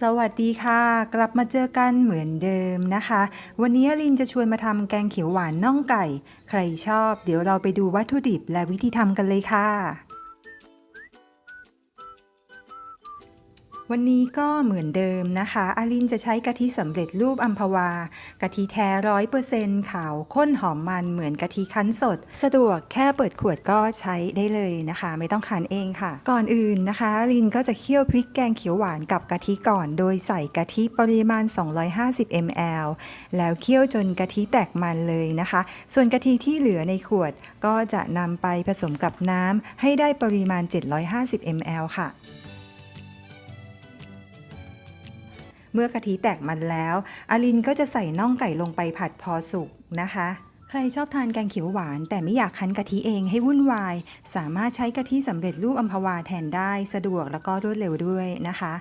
สวัสดีค่ะ กลับมาเจอกันเหมือนเดิมนะคะ วันนี้ลินจะชวนมาทำแกงเขียวหวานน่องไก่ ใครชอบ เดี๋ยวเราไปดูวัตถุดิบและวิธีทำกันเลยค่ะ วันนี้ก็เหมือนเดิมนะคะอาลินจะใช้กะทิสำเร็จรูปอัมพวากะทิแท้ร้อยเปอร์เซ็นต์ขาวข้นหอมมันเหมือนกะทิคั้นสด สะดวกแค่เปิดขวดก็ใช้ได้เลยนะคะ ไม่ต้องคั้นเองค่ะ ก่อนอื่นนะคะอลินก็จะเคี่ยวพริกแกงเขียวหวานกับกะทิก่อน โดยใส่กะทิปริมาณ 250 ml แล้วเคี่ยวจนกะทิแตกมันเลยนะคะ ส่วนกะทิที่เหลือในขวดก็จะนำไปผสมกับน้ำให้ได้ปริมาณ 750 ml ค่ะ เมื่อกะทิแตกมันแล้วอาลินก็จะใส่น่องไก่ลงไปผัดพอสุกนะคะใครชอบทานแกงเขียวหวาน แต่ไม่อยากคั้นกะทิเองให้วุ่นวาย สามารถใช้กะทิสำเร็จรูปอัมพวาแทนได้สะดวกแล้วก็รวดเร็วด้วยนะคะ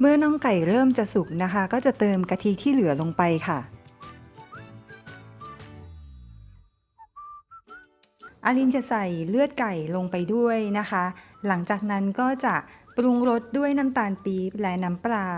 เมื่อน่องไก่เริ่มจะสุกนะคะ ก็จะเติมกะทิที่เหลือลงไปค่ะอาลินจะใส่เลือดไก่ลงไปด้วยนะคะ หลังจากนั้นก็จะ ปรุงรสด้วยน้ำตาลปี๊บและน้ำปลา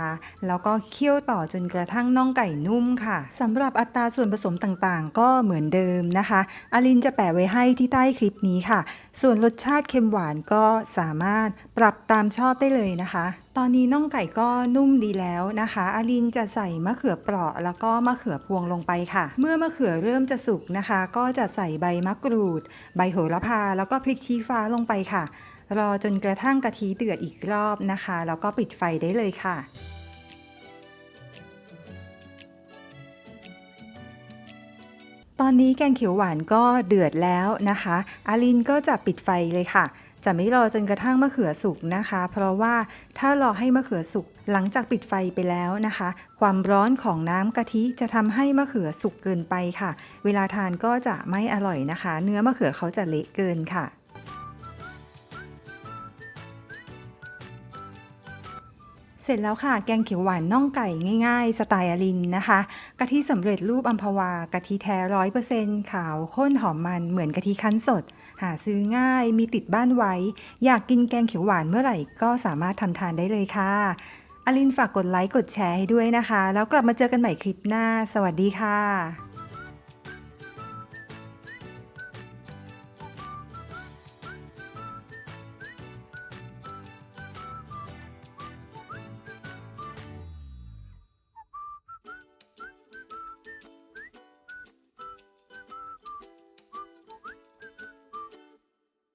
แล้วก็เคี่ยวต่อจนกระทั่งน่องไก่นุ่มค่ะสำหรับอัตราส่วนผสมต่างๆ ก็เหมือนเดิมนะคะอาลินจะแปะไว้ให้ที่ใต้คลิปนี้ค่ะ ส่วนรสชาติเค็มหวานก็สามารถปรับตามชอบได้เลยนะคะ ตอนนี้น่องไก่ก็นุ่มดีแล้วนะคะอาลินจะใส่มะเขือเปราะแล้วก็มะเขือพวงลงไปค่ะ เมื่อมะเขือเริ่มจะสุกนะคะ ก็จะใส่ใบมะกรูด ใบโหระพาแล้วก็พริกชี้ฟ้าลงไปค่ะ รอจนกระทั่งกะทิเดือดอีกรอบนะคะ แล้วก็ปิดไฟได้เลยค่ะตอนนี้แกงเขียวหวานก็เดือดแล้วนะคะ อาลินก็จะปิดไฟเลยค่ะ จะไม่รอจนกระทั่งมะเขือสุกนะคะ เพราะว่าถ้ารอให้มะเขือสุกหลังจากปิดไฟไปแล้วนะคะ ความร้อนของน้ำกะทิจะทำให้มะเขือสุกเกินไปค่ะ เวลาทานก็จะไม่อร่อยนะคะ เนื้อมะเขือเขาจะเละเกินค่ะ เสร็จแล้วค่ะ แกงเขียวหวานน่องไก่ง่ายๆ สไตล์อลินนะคะ กะทิสำเร็จรูปอัมพวากะทิแท้ร้อยเปอร์เซ็นต์ขาวข้นหอมมันเหมือนกะทิคั้นสด หาซื้อง่ายมีติดบ้านไว้ อยากกินแกงเขียวหวานเมื่อไหร่ก็สามารถทำทานได้เลยค่ะ อลินฝากกดไลค์กดแชร์ให้ด้วยนะคะ แล้วกลับมาเจอกันใหม่คลิปหน้า สวัสดีค่ะ